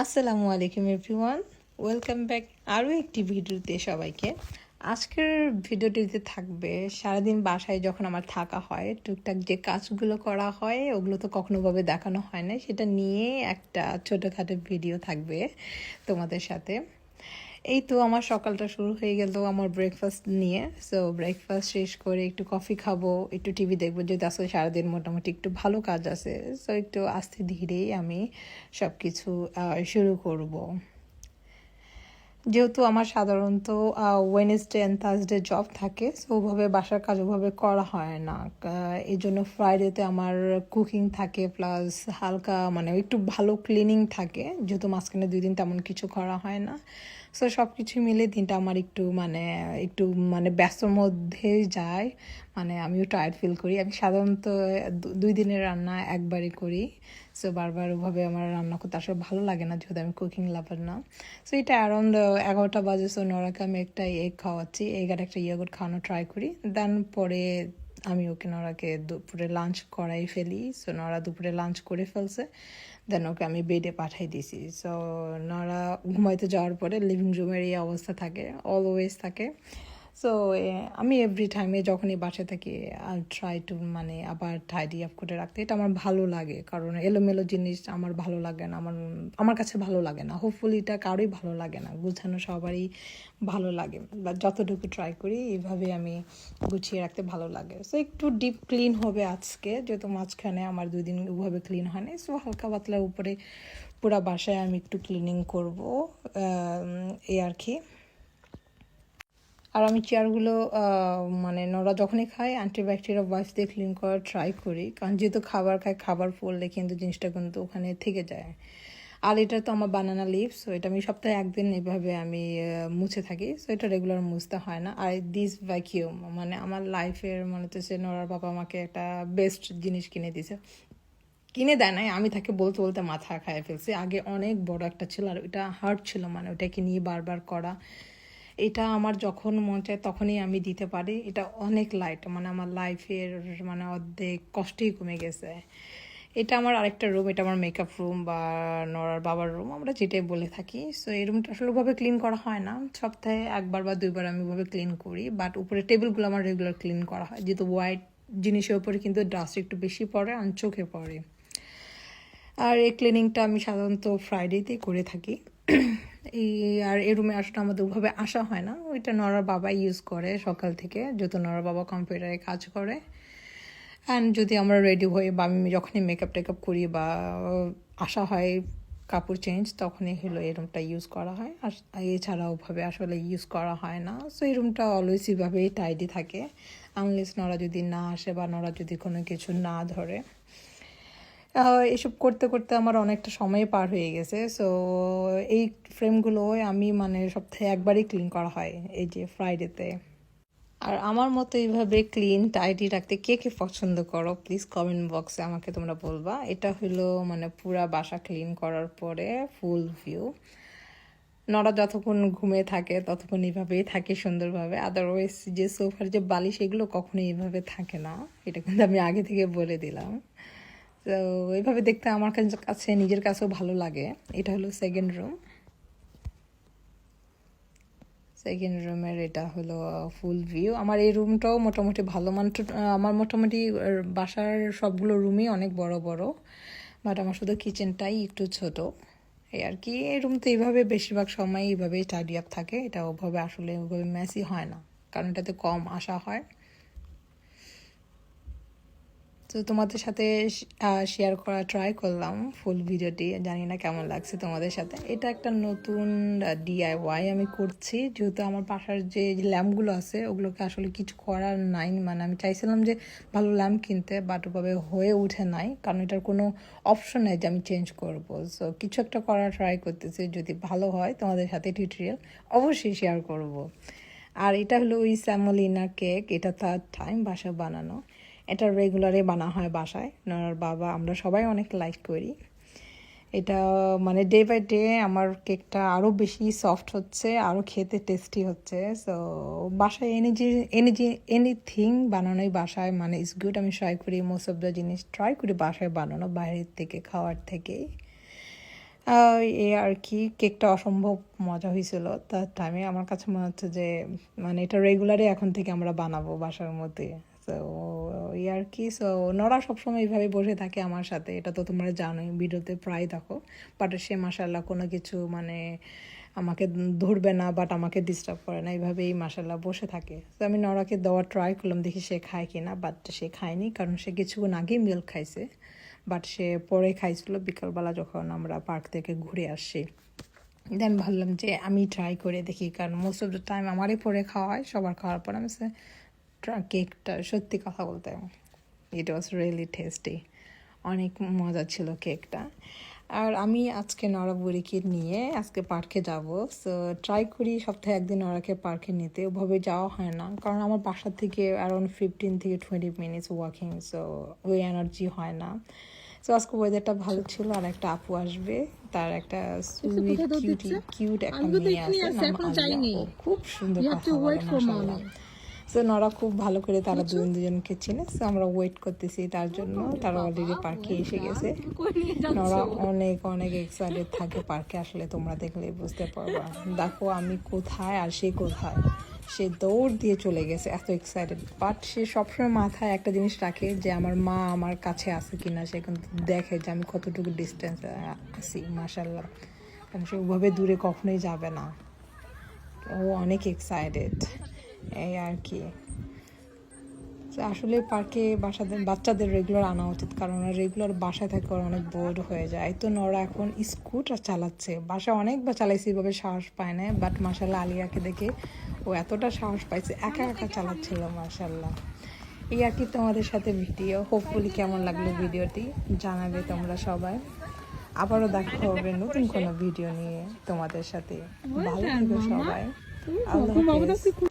আসসালামু আলাইকুম everyone. Welcome back আরও একটি ভিডিওতে সবাইকে। আজকের ভিডিওটিতে থাকবে সারাদিন বাসায় যখন আমার থাকা হয়, টুকটাক যে কাজগুলো করা হয়, ওগুলো তো কখনোভাবে দেখানো হয় না। সেটা নিয়ে একটা ছোটোখাটো ভিডিও থাকবে তোমাদের সাথে। এই তো আমার সকালটা শুরু হয়ে গেল আমার ব্রেকফাস্ট নিয়ে। সো ব্রেকফাস্ট শেষ করে একটু কফি খাব, একটু টিভি দেখব, যেহেতু আসলে সারাদিন মোটামুটি একটু ভালো কাজ আছে। সো একটু আস্তে ধীরেই আমি সব কিছু শুরু করব। যেহেতু আমার সাধারণত ওয়েনেসডে অ্যান্ড থার্সডে জব থাকে সো ওভাবে বাসার কাজ ওভাবে করা হয় না। এই জন্য ফ্রাইডেতে আমার কুকিং থাকে প্লাস হালকা মানে একটু ভালো ক্লিনিং থাকে, যেহেতু মাঝখানে দুই দিন তেমন কিছু করা হয় না। সো সব কিছু মিলে দিনটা আমার একটু মানে একটু মানে ব্যস্তর মধ্যে যায়। মানে আমিও টায়ার্ড ফিল করি। আমি সাধারণত দুই দিনের রান্না একবারই করি। সো বারবার ওভাবে আমার রান্না করতে আসলে ভালো লাগে না, যেহেতু আমি কুকিং লাভার না। সো এটা অ্যারাউন্ড এগারোটা বাজে। সো নরাকে আমি একটা এগ খাওয়াচ্ছি। এগ আর একটা ইয়োগট খাওয়ানো ট্রাই করি। দেন পরে আমি ওকে নড়াকে দুপুরে লাঞ্চ করাই ফেলি। সো নড়া দুপুরে লাঞ্চ করে ফেলছে। দেন ওকে আমি বেডে পাঠাই দিছি। সো নড়া ঘুমাইতে যাওয়ার পরে লিভিং রুমের এই অবস্থা থাকে অলওয়েজ থাকে। সো আমি এভরি টাইমে যখনই বাসায় থাকি আই ট্রাই টু মানে আবার টাইডি আপ করে রাখতে। এটা আমার ভালো লাগে, কারণ এলোমেলো জিনিস আমার ভালো লাগে না, আমার আমার কাছে ভালো লাগে না। হোপফুলি এটা কারোই ভালো লাগে না, গুছানো সবারই ভালো লাগে। বা যতটুকু ট্রাই করি এইভাবে আমি গুছিয়ে রাখতে ভালো লাগে। সো একটু ডিপ ক্লিন হবে আজকে, যেহেতু মাঝখানে আমার দুই দিন ওভাবে ক্লিন হয়নি। সো হালকা পাতলার উপরে পুরা বাসায় আমি একটু ক্লিনিং করব এই আর কি। আর আমি চেয়ারগুলো মানে নোরা যখনই খাই অ্যান্টিব্যাকটেরিয়া ওয়াইস দিয়ে ক্লিন করার ট্রাই করি। কারণ যেহেতু খাবার খাই, খাবার পড়লে কিন্তু জিনিসটা কিন্তু ওখানে থেকে যায়। আর এটা তো আমার বানানা লিভস সো এটা আমি সপ্তাহে একদিন এভাবে আমি মুছে থাকি। সো এটা রেগুলার মুছতে হয় না। আর দিস ভ্যাকিউম মানে আমার লাইফের মনে হচ্ছে নোরার বাবা আমাকে একটা বেস্ট জিনিস কিনে দিছে কিনে দেয় নাই, আমি তাকে বলতে বলতে মাথা খাইয়ে ফেলছি। আগে অনেক বড় একটা ছিল, আর ওটা হার্ড ছিল মানে ওটাকে নিয়ে বারবার করা। এটা আমার যখন মন চায় তখনই আমি দিতে পারি। এটা অনেক লাইট মানে আমার লাইফের মানে অর্ধেক কষ্টই কমে গেছে। এটা আমার আরেকটা রুম এটা আমার মেকআপ রুম বা নড়ার বাবার রুম আমরা যেটাই বলে থাকি। সো এই রুমটা আসলে ওভাবে ক্লিন করা হয় না। সপ্তাহে একবার বা দুইবার আমি ওভাবে ক্লিন করি বাট উপরে টেবিলগুলো আমার রেগুলার ক্লিন করা হয়। যেহেতু হোয়াইট জিনিসের উপরে কিন্তু ডাস্ট একটু বেশি পড়ে, আর চোখে পড়ে। আর এই ক্লিনিংটা আমি সাধারণত ফ্রাইডেতেই করে থাকি। এই আর এ রুমে আসলে আমাদের ওভাবে আসা হয় না। ওইটা নরার বাবা ইউজ করে সকাল থেকে যেহেতু নরার বাবা কম্পিউটারে কাজ করে। অ্যান্ড যদি আমরা রেডি হই বা আমি যখনই মেকআপ টেকআপ করি বা আসা হয়, কাপড় চেঞ্জ তখনই হলো এই রুমটা ইউজ করা হয়। আর এছাড়া ওভাবে আসলে ইউজ করা হয় না। সো এই রুমটা অলওয়েজ এইভাবেই টাইডি থাকে। আনলেস নরা যদি না আসে বা নরা যদি কোনো কিছু না ধরে। এসব করতে করতে আমার অনেকটা সময় পার হয়ে গেছে। সো এই ফ্রেমগুলো আমি মানে সপ্তাহে একবারই ক্লিন করা হয় এই যে ফ্রাইডেতে আর আমার মতো এইভাবে ক্লিন টাইটি রাখতে কে কে পছন্দ করো প্লিজ কমেন্ট বক্সে আমাকে তোমরা বলবা। এটা হলো মানে পুরা বাসা ক্লিন করার পরে ফুল ভিউ নড়া যতক্ষণ ঘুমে থাকে, ততক্ষণ এইভাবেই থাকে সুন্দরভাবে। আদারওয়াইজ যে সোফার যে বালিশ, এগুলো কখনোই এইভাবে থাকে না। এটা কিন্তু আমি আগে থেকে বলে দিলাম। তো এইভাবে দেখতে আমার কাছে নিজের কাছেও ভালো লাগে। এটা হলো সেকেন্ড রুম সেকেন্ড রুমের এটা হলো ফুল ভিউ আমার এই রুমটাও মোটামুটি ভালো। মান আমার মোটামুটি বাসার সবগুলো রুমই অনেক বড় বড়। বাট আমার শুধু কিচেনটাই একটু ছোট। এই আর কি। এই রুম তো এইভাবে বেশিরভাগ সময় এইভাবেই স্টাডি আপ থাকে। এটা ওভাবে আসলে ওভাবে ম্যাসি হয় না। কারণ এটাতে কম আসা হয়। তো তোমাদের সাথে শেয়ার করা ট্রাই করলাম ফুল ভিডিওটি। জানি না কেমন লাগছে তোমাদের সাথে। এটা একটা নতুন ডিআইওয়াই আমি করছি। যেহেতু আমার পাশার যে ল্যাম্পগুলো আছে, ওগুলোকে আসলে কিছু করার নাই। মানে আমি চাইছিলাম যে ভালো ল্যাম্প কিনতে বাট ওভাবে হয়ে উঠে নাই। কারণ এটার কোনো অপশন নেই যে আমি চেঞ্জ করব। সো কিছু একটা করার ট্রাই করতেছি। যদি ভালো হয় তোমাদের সাথে টিউটোরিয়াল অবশ্যই শেয়ার করব। আর এটা হলো ওই স্যামোলিনা কেক এটা তার টাইম বাসা বানানো। এটা রেগুলারে বানা হয় বাসায়। ওনার বাবা, আমরা সবাই অনেক লাইক করি। এটা মানে ডে বাই ডে আমার কেকটা আরও বেশি সফট হচ্ছে আরও খেতে টেস্টি হচ্ছে। সো বাসায় এনি যে এনি যে এনিথিং বানানোই বাসায় মানে ইস গুড আমি ট্রাই করি মোস্ট অফ দ্য জিনিস ট্রাই করি বাসায় বানানো, বাইরের থেকে, খাওয়ার থেকে। এ আর কি কেকটা অসম্ভব মজা হয়েছিল। তার টাইমে আমার কাছে মনে হচ্ছে যে মানে এটা রেগুলারই এখন থেকে আমরা বানাবো বাসার মধ্যে। তো এই আর কি। সো নরা সবসময় এইভাবে বসে থাকে আমার সাথে। এটা তো তোমরা জানোই, ভিডিওতে প্রায় দেখো। বাট সে মাসাল্লাহ কোনো কিছু মানে আমাকে ধরবে না বাট আমাকে ডিস্টার্ব করে না। এইভাবেই মাসাল্লাহ বসে থাকে। তো আমি নরাকে দেওয়া ট্রাই করলাম, দেখি সে খায় কি না বাট সে খায়নি, কারণ সে কিছুক্ষণ আগেই মিল্ক খাইছে। বাট সে পরে খাইছিল বিকালবেলা যখন আমরা পার্ক থেকে ঘুরে আসছি। দেন ভাবলাম যে আমি ট্রাই করে দেখি, কারণ মোস্ট অফ দ্য টাইম আমারই পরে খাওয়া হয়, সবার খাওয়ার পর আমি কেকটা সত্যি কথা বলতে ইট ওয়াজ রিয়েলি টেস্টি অনেক মজা ছিল কেকটা আর আমি আজকে নরাবুড়িকে নিয়ে আজকে পার্কে যাব। সো ট্রাই করি সপ্তাহে একদিন নরাকে পার্কে নিতে। ওভাবে যাওয়া হয় না। কারণ আমার বাসা থেকে অ্যারাউন্ড ফিফটিন থেকে টোয়েন্টি মিনিটস ওয়াকিং সো ওই এনার্জি হয় না। সো আজকে ওয়েদারটা ভালো ছিল আর একটা আপু আসবে। তার একটা সুইট কিউটি কিউট একটা মেয়ে আছে। খুব সুন্দর কথা বলে সো নরা খুব ভালো করে তারা দুজন দুজনকে চিনে। সো আমরা ওয়েট করতেছি তার জন্য। তারা অলরেডি পার্কে এসে গেছে। নরা অনেক অনেক এক্সাইটেড থাকে পার্কে আসলে তোমরা দেখলে বুঝতে পারবা। দেখো আমি কোথায় আর সে কোথায়। সে দৌড় দিয়ে চলে গেছে এত এক্সাইটেড বাট সে সবসময় মাথায় একটা জিনিস রাখে যে আমার মা আমার কাছে আছে কি না সে কিন্তু দেখে যে আমি কতটুকু ডিস্টেন্স আছি মাসাল্লাহ কারণ সে ওভাবে দূরে কখনোই যাবে না। ও অনেক এক্সাইটেড এই আর কি। আসলে পার্কে বাসাদের বাচ্চাদের রেগুলার আনা উচিত কারণ রেগুলার বাসায় থাকে ওরা অনেক বোর্ড হয়ে যায়। তো নরা এখন স্কুটার চালাচ্ছে। বাসা অনেকবার চালাইছে এভাবে সাহস পায় না বাট মাসাল্লাহ আলিয়াকে দেখে ও এতটা সাহস পাইছে একা একা চালাচ্ছিল মাসাল্লাহ এই আর কি তোমাদের সাথে ভিডিও হোপফুলি কেমন লাগল ভিডিওটি জানাবে তোমরা সবাই। আবারও দেখা হবে নতুন কোনো ভিডিও নিয়ে তোমাদের সাথে। ভালো থেকো সবাই। আল্লাহ